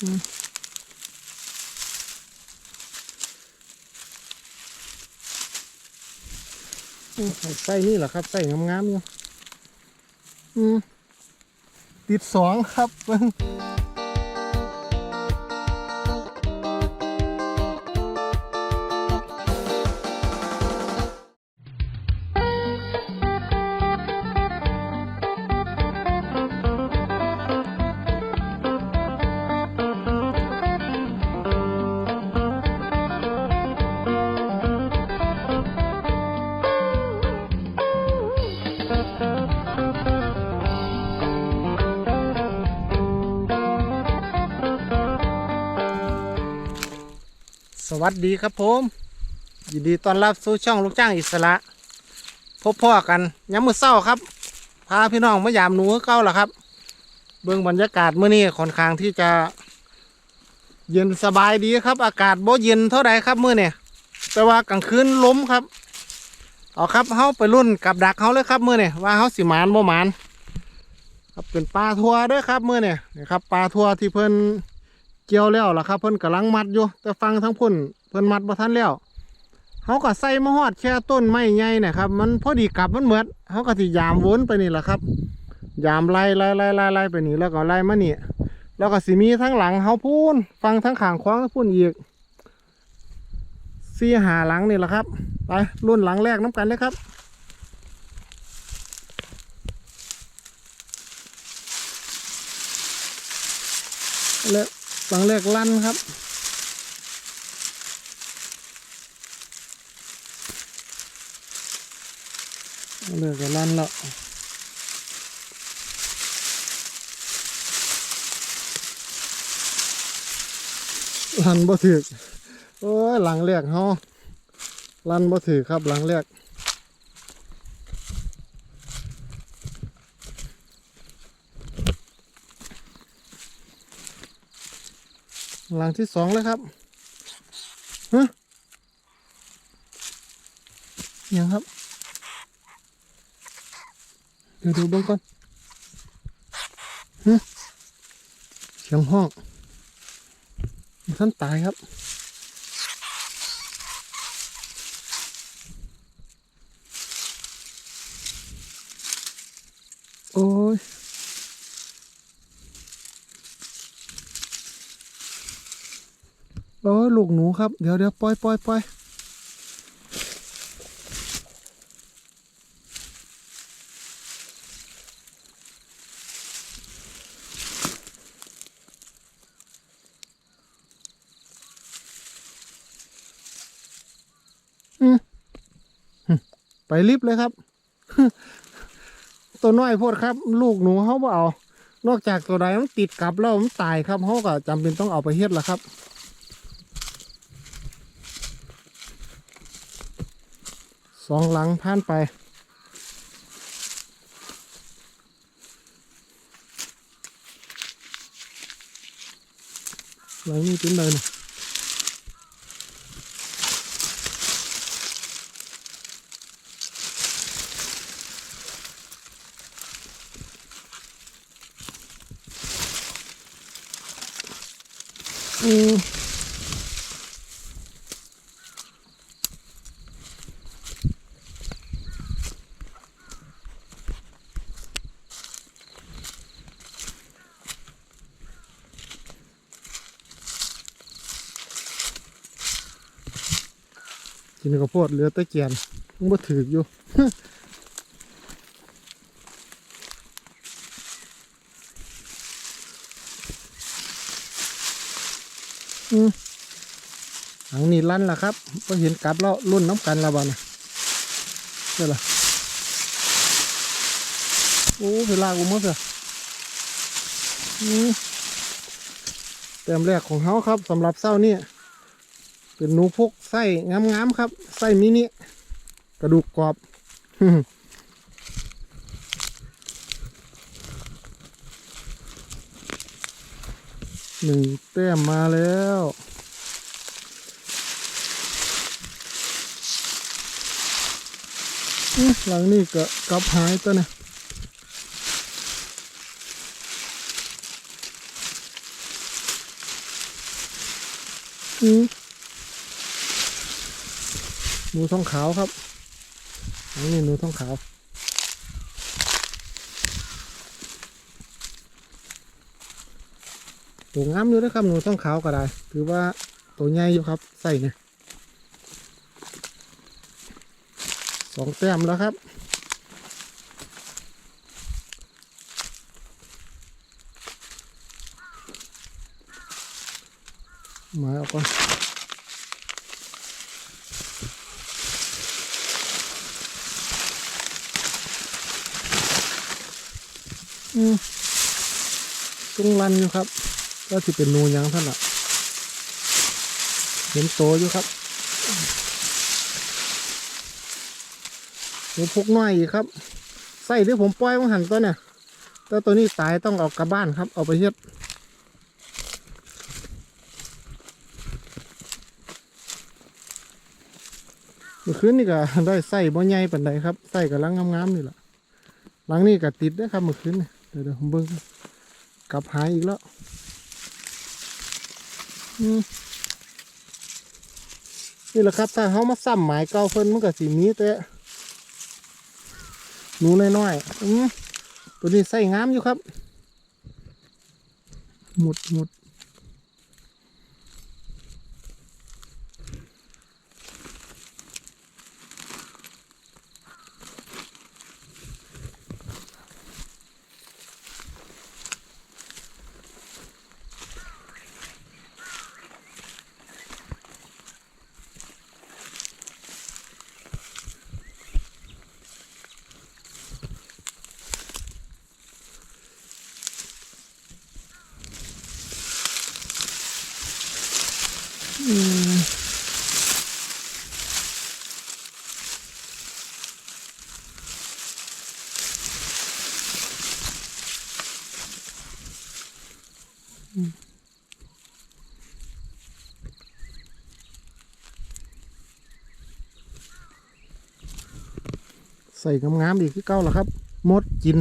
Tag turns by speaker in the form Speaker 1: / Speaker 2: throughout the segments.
Speaker 1: อืมอืมไส้นี่แหละครับไส้งามๆอยู่อืมติดสองครับ สวัสดีครับผมยินดีต้อนรับสู่ช่องลูกจ้างอิสระ พบพ่อกันย้ำมือเศร้าครับ พาพี่น้องมายามหนูเก้าล่ะครับ เบื้องบรรยากาศเมื่อนี้ค่อนข้างที่จะ เย็นสบายดีครับ อากาศบ่เย็นเท่าใดครับมื่อเนี่ยแต่ว่ากลางคืนล้มครับ เอาครับเฮาไปรุ่นกับดักเฮาเลยครับมื่อเนี่ยว่าเฮาสิหมานบ่หมานครับเป็นปลาทัวด้วยครับมื่อเนี่ยนี่ครับปลาทัวที่เพิ่น เกี่ยวแล้วล่ะครับเพิ่นกำลังมัดอยู่ แต่ฟังทั้งพุ่นเพิ่นมัดบ่ทันแล้วเขาก็ใส่มาฮอดแค่ต้นไม้ใหญ่นี่ยครับ มันพอดีกลับมันเหมือดเขาก็สิยามวนไปนี่แหละครับ ยามไล่ไล่ไล่ไล่ไล่ไปนี่แล้วก็ไล่มานี่แล้วก็สิมีทั้งหลังเฮาพูนฟังทั้งขางขวางพูนอีกสี่หาหลังนี่แหละครับไปรุ่นหลังแรกน้ำกันเลยครับแล้ว หลังแรกลั่นครับ เลิกกันลั่นแล้วลั่นบ่ถือโอ้ยหลังแรกเฮาลั่นบ่ถือครับหลังแรก หลังที่สองเลยครับฮะยังครับ เดี๋ยวดูเบ้างก่อนฮะเสียงห้องท่านตายครับ โอ้ย โอ้ย ลูกหนู ครับ เดี๋ยวเดี๋ยวปล่อยปล่อยปล่อยไปรีบเลยครับ ตัวน้อยโพดครับ ลูกหนูเขาบ่เอา นอกจากตัวใดมันติดกับแล้วมันตายครับเขาก็จำเป็นต้องเอาไปเฮ็ดละครับ สองหลังผ่านไป หลังนี้เป็นเลยนะ อืม กินข้าวโพดเหลือตะเกียนมันบ่ถืออยู่อืมหลังนี้ลั่นละครับพอเห็นกลับแล้วรุ่นน้ำกันละบ้านะเจ้าล่ะโอ้เวลากูหมดเลยอืมเต็มแรกของเขาครับสำหรับเส้านี่ เป็นหนูพกไส้งามๆครับ ไส้มินิกระดูกกรอบหนึ่งแต้มมาแล้วหลังนี่ก็กลับหายตัวนี่ยอืม นูทองขาวครับนนี้หนูทองขาว ตัวงามอยู่นะครับหนูทองขาวก็ได้ ถือว่าตัวใหญ่อยู่ครับ ใส่เนี่ยสองแต้มแล้วครับมายออกก่อน อืมตรงรันอยู่ครับก็ที่เป็นนูยังท่านอะ เห็นโตอยู่ครับหนูพกน้อยอีกครับใส่ที่ผมปล่อยมาหันตัวเนี่ยแต่ตัวนี้ตายต้องเอากลับบ้านครับ เอาไปเฮ็ดมื่อคืนนี่ก็ได้ใส่บ่ใหญ่ปานใดครับใส่กับลังงามๆนี่แหละหลังนี้ก็ติดเด้ครับเมื่อคืนนี่ ดี๋ยวเดี๋ยวผมเบิ้งกลับหายอีกแล้วนี่แหละครับถ้าเขามาซ้ำหมายเก่าเพิ่นมันก็สีมีแต่หนูน้อยๆตัวนี้ใส่งามอยู่ครับ หมุดหมุด อืมใส่งามๆอีกที่เก้าแล้วครับมดกิน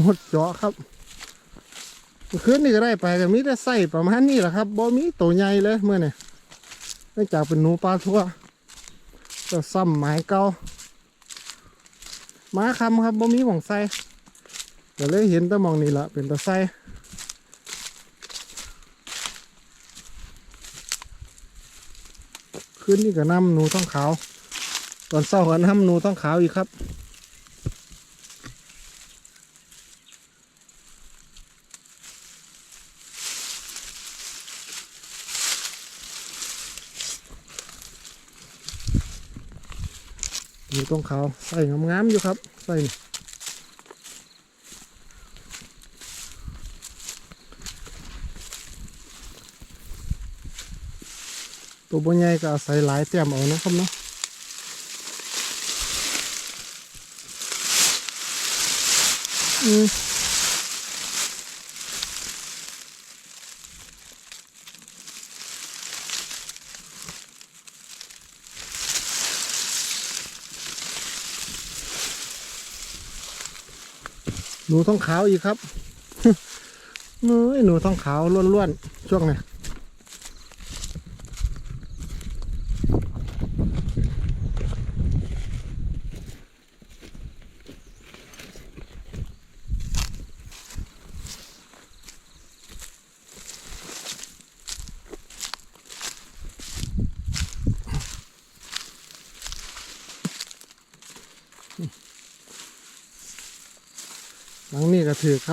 Speaker 1: มดเจาะครับคือคืนนี่ก็ได้ไปกันมีแต่ใส่ประมาณนี้แหละครับบ่มีตัวใหญ่เลยเมื่อนี่เนื่องจากเป็นหนูปลาทั่วก็ซ้ำหมายเก่าหมาคำครับบ่มีหมองใส่ก็เลยเห็นแต่หมองนี่ละเป็นตะไส่ คืนนี้ก็น้ำหนูต้องขาว ตอนเช้าก็น้ำหนูต้องขาวอีกครับอยู่ตรงเขาใส่งามๆอยู่ครับ ใส่ ตัวบนใหญ่ก็อาศัยหลายแต้มเอานะครับเนาะอืมหนูท้องขาวอีกครับเอ้ยหนูท้องขาวล้วนๆช่วงนี้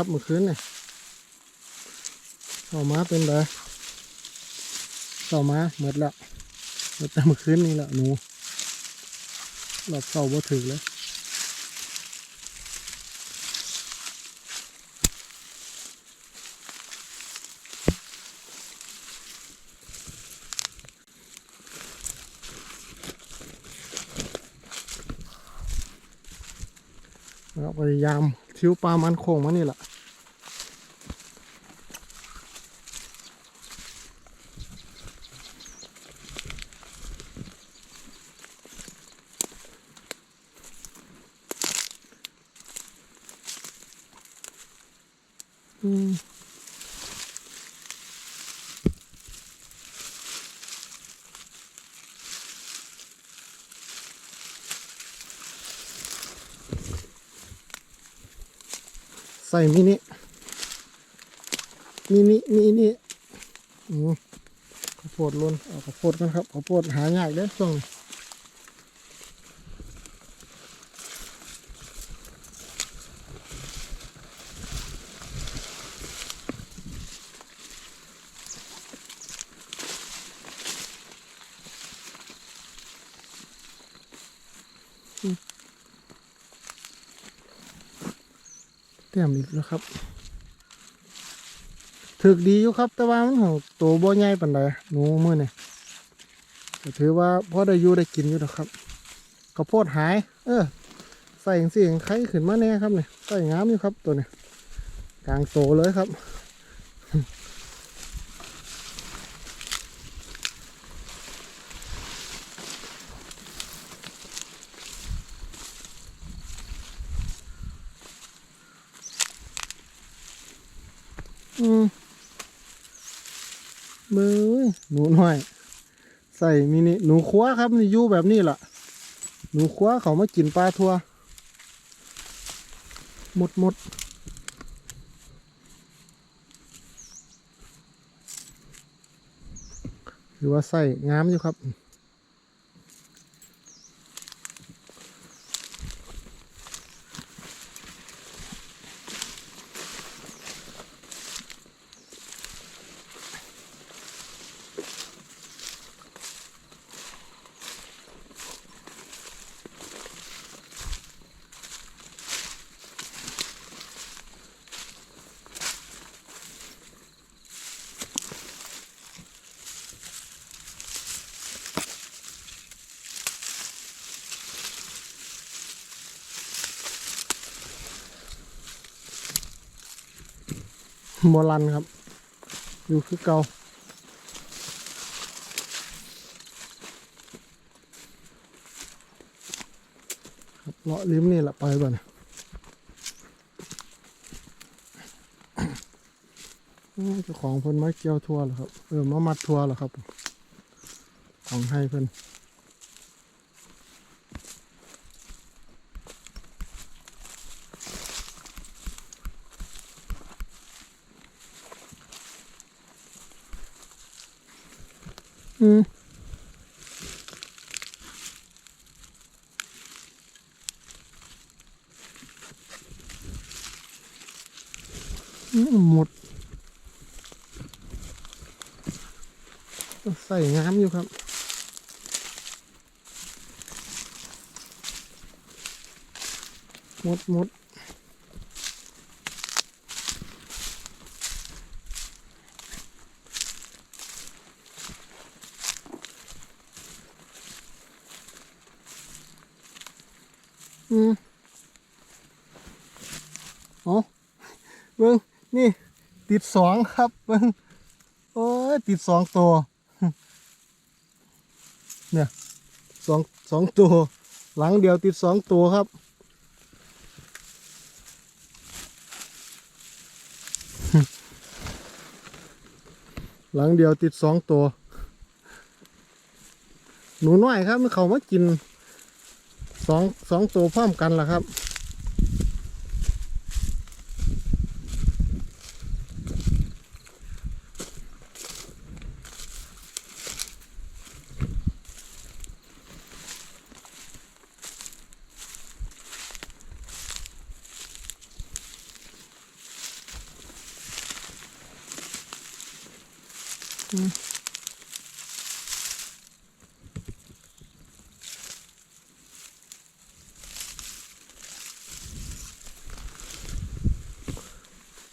Speaker 1: ครับเมื่อคืนเนี่ยเข้ามาเป็นไรเข้ามาหมดล้วหมดแต่เมื่อคืนนี่แหละหนูหลับเศร้าบ่ถือเลยเราพยายามทิ้วปลามันโค้งมานี่แหละ อ อืม ใส่มินิมินิมินิอืมข้าวโพดล้นเอาข้าวโพดกันครับข้าวโพดหายากเด้ช่วงนี้ นะครับ ถึกดีอยู่ครับ แต่ว่ามันของตัวบ่ใหญ่ปานใดหนูมื้อนี่ก็ถือว่าพอได้อยู่ได้กินอยู่นะครับกระโพดหาย เออ ใส่เสียงไข่ขึ้นมาแน่ครับเนี่ยใส่งามอยู่ครับตัวเนี้กลางโตเลยครับ อืมเบ้ยหนูน้อย ใส่มินิหนูคว้าครับนี่อยู่แบบนี้ล่ะ หนูคว้าเขามากินปลาทัวหมดหมดหรือว่าใส่งามอยู่ครับ โบรันครับ อยู่คือเก่าครับเลาะริมนี่แหละไปบ่เนี่ยอืมเจ้าของเพิ่นมาเกี่ยวทัวร์เหรอครับ เออมามัดทัวร์เหรอครับ ของให้เพิ่น อืมหมดใส่งามอยู่ครับ หมดหมด อืมอ๋อเบิ้งนี่ ติดสองครับเบิ้งโอ้ยติดสองตัว เนี่ยสองสองตัว หลังเดียวติดสองตัวครับหลังเดียวติดสองตัว หนูน้อยครับมันเขามากิน สองสองตัวพร้อมกันล่ะครับ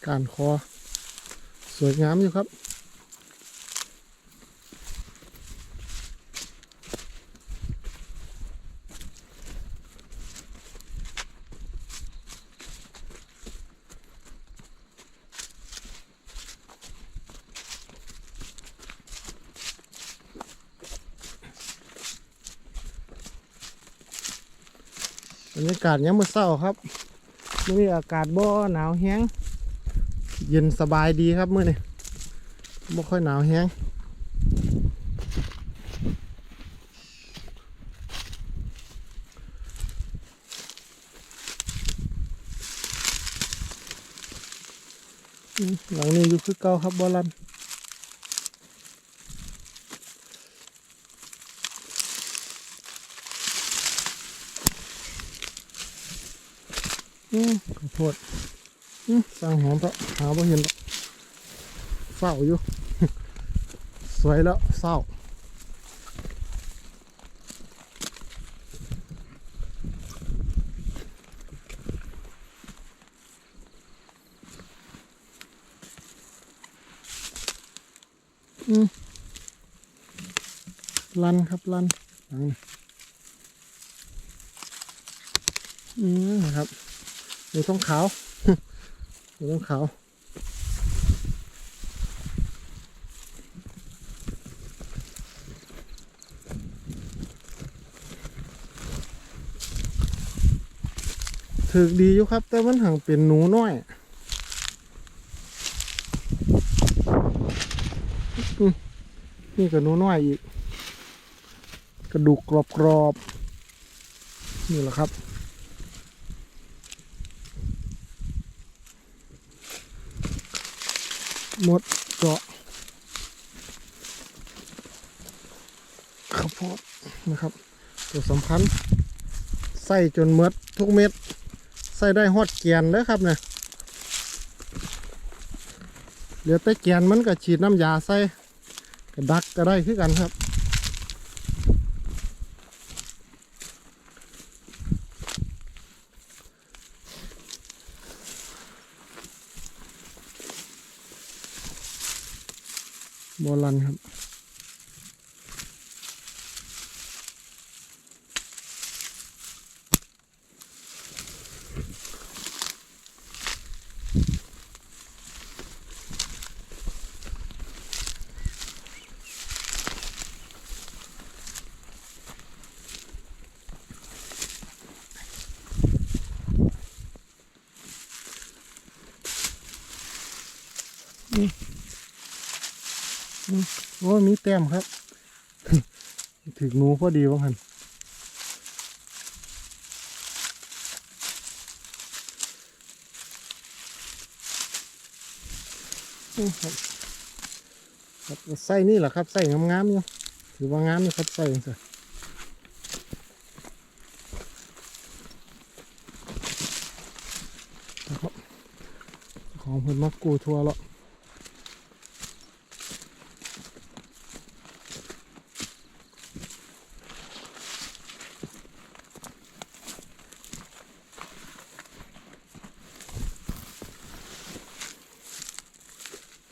Speaker 1: การคอ สวยงามอยู่ครับบรรยากาศยังมือเศร้าครับมื้อนี้อากาศบ่หนาวแห้ง เย็นสบายดีครับมื้อนี้บ่ค่อยหนาวแฮงหลังนี้อยู่คือเก่าครับบอลันอืมขอโทษ สร้างหอมเพราะหาบ่เห็นเศร้าอยู่ สวยแล้วเศร้าอืมลันครับลันหลังอืมนะครับ อยู่ตรงขาว อยู่ตรงขาถือดีอยู่ครับ แต่มันห่างเป็นหนูน้อยนี่ก็หนูน้อยอีก กระดูกกรอบๆนี่แหละครับ มดเจาะข้าวโพดนะครับ ตัวสำคัญใส่จนเมดทุกเม็ด ใส่ได้ฮอดเกียนเด้อครับเนี่ยเหลือแต่เกียนมันก็ฉีดน้ำยาใส่กระดักก็ได้คือกันครับรันครับ โอ้มีแต้มครับ ถึงนูพอดีว่าหันครับไส้นี่แหละครับไส้งามๆอยู่ถือว่างามอยู่ครับไส้จังซี่นะครับของเพิ่นมักกูทัวร์แล้ว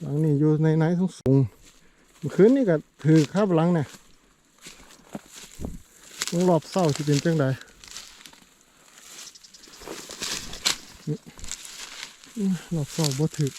Speaker 1: หลังนี่อยู่ ในไหนสูงสูงคืนนี่ก็ถือครับหลังเนี่ยต้องรอบเศร้าที่เป็นจังใดรอบเศร้าบ่ถือ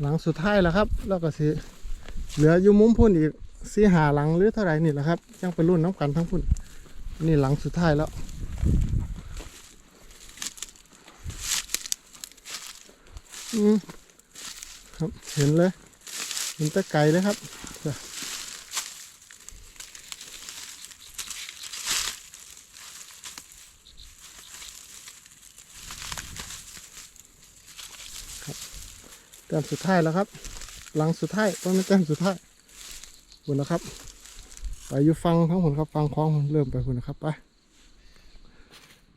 Speaker 1: หลังสุดท้ายแล้วครับ แล้วก็สิเหลืออยู่มุมพุ่นอีกสีหาหลังหรือเท่าไหร่นี่แหละครับยังเป็นรุ่นน้ำกันทั้งพุ่นนี่หลังสุดท้ายแล้ว อืมครับเห็นเลยเห็นแต่ไกลเลยครับ แต้มสุดท้ายแล้วครับ หลังสุดท้ายต้องเป็นแต้มสุดท้ายคุณนะครับไปอยู่ฟังทั้งหมดครับฟังคล้องเริ่มไปคุณนะครับไป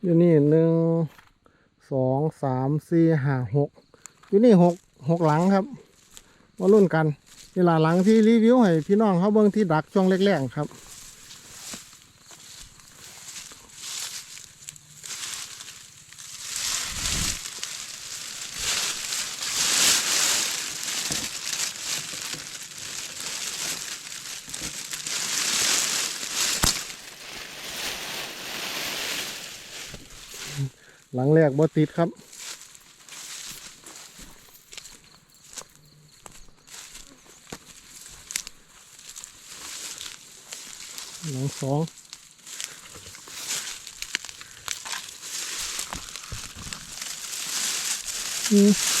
Speaker 1: อยู่นี่หนึ่งสองสามสี่ห้าหกอยู่นี่หกหกหลังครับมารุ่นกันนี่ล่ะหลังที่รีวิวให้พี่น้องเขาเบิ่งที่ดักช่วงแรกๆครับ ลังแรกบ่ติดครับ หลังสองอืม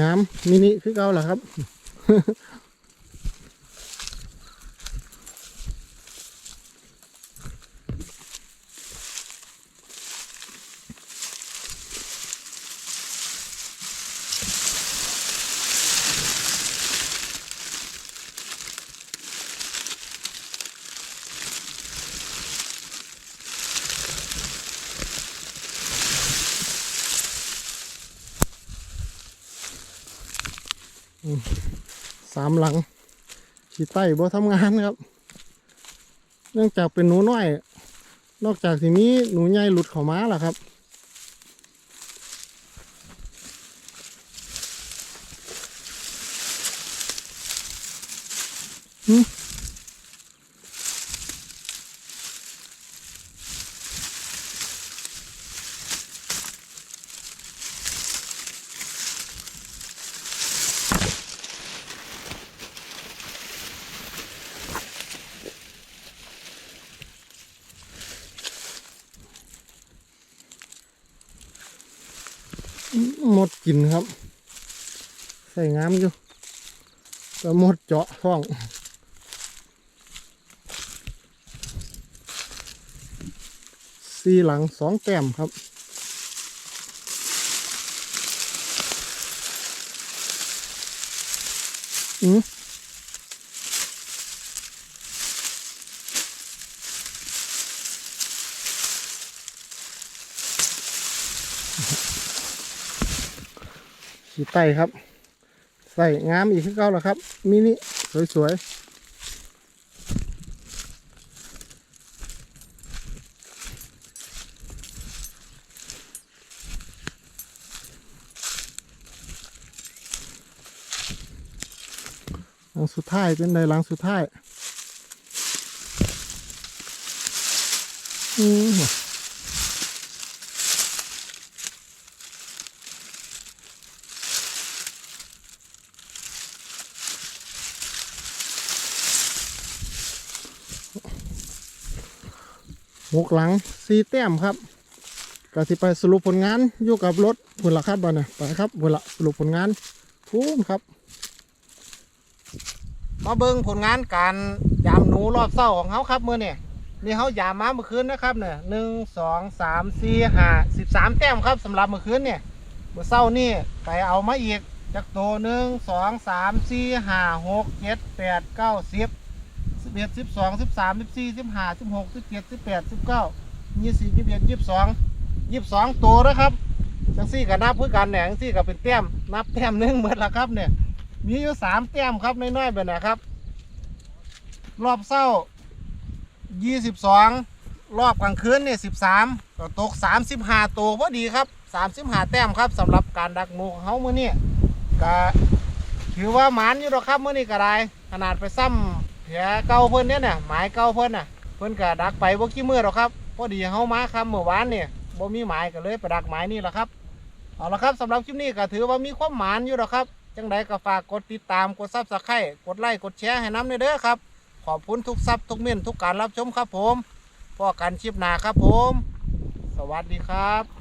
Speaker 1: งามมินิคือเก่าเหรอครับ สามหลังขีไต้บ่ทำงานครับ เนื่องจากเป็นหนูน้อย นอกจากที่มีหนูใหญ่หลุดเข้ามาล่ะครับ หึ หมดกินครับ ใส่งามอยู่ก็หมดเจาะท้องสี่หลังสองแต้มครับอืม ขีไตครับ ใส่งามอีกขึ้นเก้าแล้วครับ มินิสวยๆหลังสุดท้ายเป็นในหลังสุดท้ายอืม หกหลังสี่แต้มครับก็สิไปสรุปผลงานอยู่กับรถผลละครับบ้านนะไปครับผลละสรุปผลงานทุ่มครับ มาเบิ่งผลงานการยามหนูรอบเศร้าของเขาครับเมื่อเนี่ยนี่เขายามมาเมื่อคืนนะครับเนี่ยหนึ่งสองสามสี่ห้าสิบสามแต้มครับสำหรับเมื่อคืนเนี่ยเมื่อเศร้านี่ไปเอามาอีกจากโตหนึ่งสองสามสี่ห้าหกเจ็ดแปดเก้าสิบ บเอ็ดสิบสองสิบสามสิบสี่สิบห้าสิบหกสิบเจ็ดสิบแปดสิบเก้ายี่สิบยี่สิบเอ็ดยี่สิบสองยี่สิบสองตัวนะครับจังสี่กับนับเพื่อกันเนี่ยจังสี่กับเป็นแต้มนับแต้มหนึ่งเหมือนละครับเนี่ย มีอยู่สามแต้มครับน้อยๆแบบนี้ครับ รอบเศร้ายี่สิบสองรอบกลางคืนเนี่ยสิบสามก็ตกสามสิบห้าตัวพอดีครับสามสิบห้าแต้มครับสำหรับการดักหนูของเขาเมื่อนี้ก็ถือว่าหมานอยู่หรอกครับเมื่อนี้ก็ได้ขนาดไปซ้ำ แผลเก่าเพิ่นเนี่ยเนี่ยหมายเก่าเพิ่นน่ะ เพิ่นก็ดักไปบ่กี่มือหรอกครับพอดีเขามาครับเมื่อวานเนี่ยบ่มีหมายก็เลยไปดักหมายนี่แหละครับเอาละครับสำหรับคลิปนี้ก็ถือว่ามีความหมานอยู่หรอกครับจังใดก็ฝากกดติดตามกดซับสไครต์กดไลค์กดแชร์ให้น้ำเด้อครับ ขอบคุณทุกซับทุกเม่นทุกการรับชมครับผมพอกันคลิปหนาครับผม สวัสดีครับ